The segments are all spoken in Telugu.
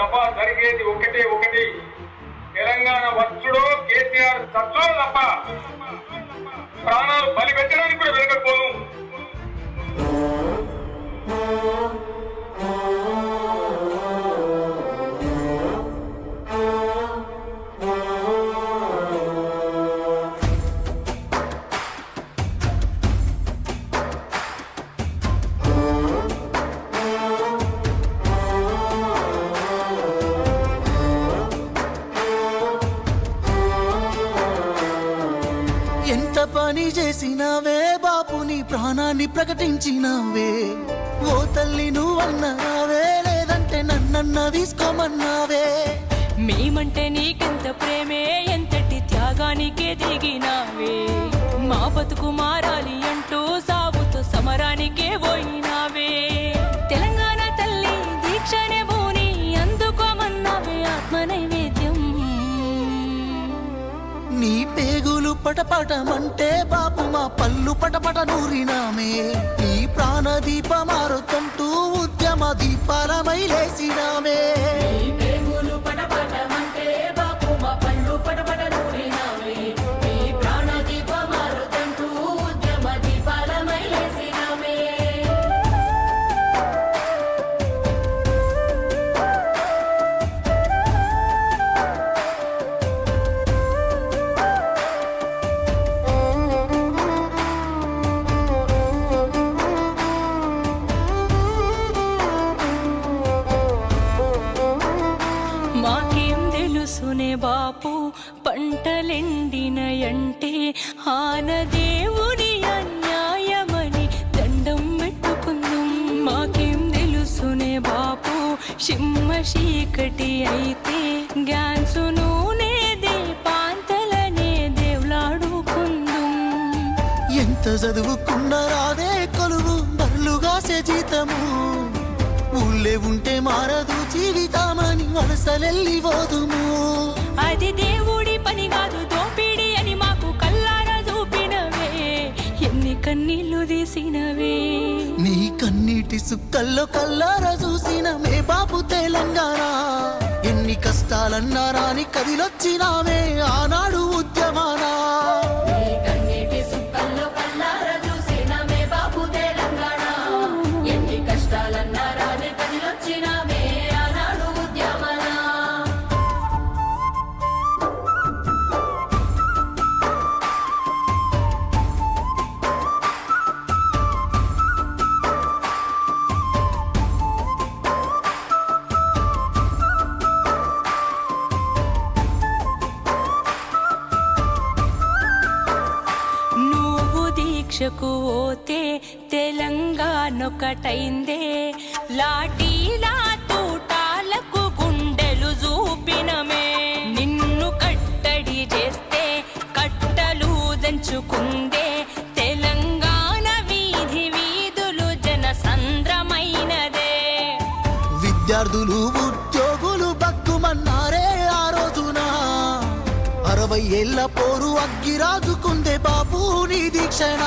దఫా జరిగేది ఒకటే ఒకటి. తెలంగాణ వచ్చుడో కేసీఆర్ చచ్చో తప్ప ప్రాణాలు బలి పెట్టడానికి కూడా వెనకపోను ఎంత పని చేసినావే బాపు నీ ప్రాణాన్ని ప్రకటించినావే. ఓ తల్లి నువ్వన్నావే లేదంటే నన్నన్న తీసుకోమన్నావే. మేమంటే నీకెంత ప్రేమే ఎంతటి త్యాగానికే దిగినావే. మా బతుకు పటపటమంటే బాపు మా పళ్ళు పటపట నూరినామే. నీ ప్రాణ మాకేం బాపు పంటలెండిన అంటే ఆనదేవుని అన్యాయమని దండం పెట్టుకుందాం. మాకేం తెలుసునే బాపు సిమ్మ చీకటి అయితే గ్యాన్సు నూనె దీపాంతలనే దేవులాడుకుందాం. ఎంత చదువుకున్నా రాదే కొలువు బర్లుగాసే జీతము. ఊళ్ళే ఉంటే మారదు జీవితం. వలసలెల్లి పోదుము? అది దేవుడి పని కాదు దోపిడి అని మాకు కల్లారా చూపినవే. ఎన్ని కన్నీళ్ళు తీసినవే. నీ కన్నీటి సుక్కల్లో కల్లార చూసిన మే బాబు తెలంగాణ. ఎన్ని కష్టాలన్నా రాని కదిలొచ్చినామే ఆనాడు ఉద్యమానా. దీక్షకు ఓతే తెలంగాణొకటైందే లాఠీలా తూటాలకు గుండెలు చూపినమే. నిన్ను కట్టడి చేస్తే కట్టలు దంచుకుందే. తెలంగాణ వీధి వీధులు జన సంద్రమైనదే విద్యార్థులు ఉద్యోగులు బక్కుమన్నారే ఆ రోజున. అరవై ఏళ్ళ పోరు అగ్గిరాజుకుందే బాబు నీ దీక్షణ.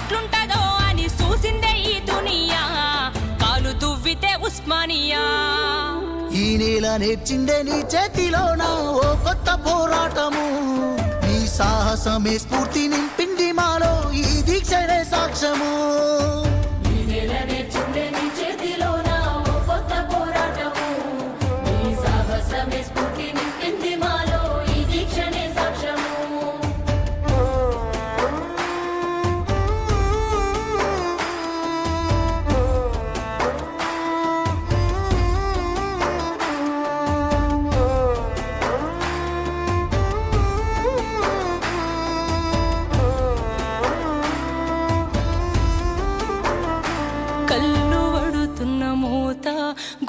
ఎట్లుంటదో అని చూసిందే ఈ దునియా. కాలు దువ్వితే ఉస్మానియా. ఈ నేల నేర్చిందే నీ చేతిలోన ఓ కొత్త పోరాటము? నీ సాహసమే స్ఫూర్తి నింపింది మాలో ఈ దీక్షనే సాక్ష్యము.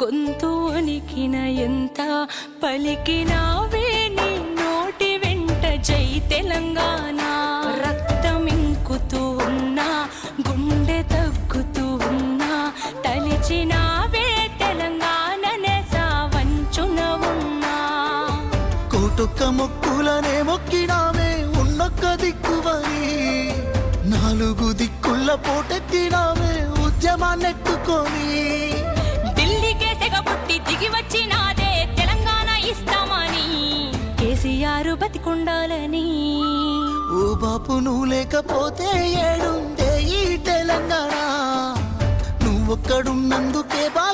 గొంతు వణికిన ఎంత పలికినావే నీ నోటి వెంట జై తెలంగాణ. రక్తం ఇంకుతూ ఉన్నా గుండె తగ్గుతూ ఉన్నా తలిచినావే తెలంగాణ సావంచున ఉన్నా. కోటొక్క మొక్కులనే మొక్కినామే ఉన్నొక్క దిక్కువని. నాలుగు దిక్కుల పోటెత్తినామే ఉద్యమాన్నెత్తుకొని. ఉండాలని. ఓ బాపు నువ్వు లేకపోతే ఏడుందే ఈ తెలంగాణ. నువ్వొక్కడున్నందుకే బా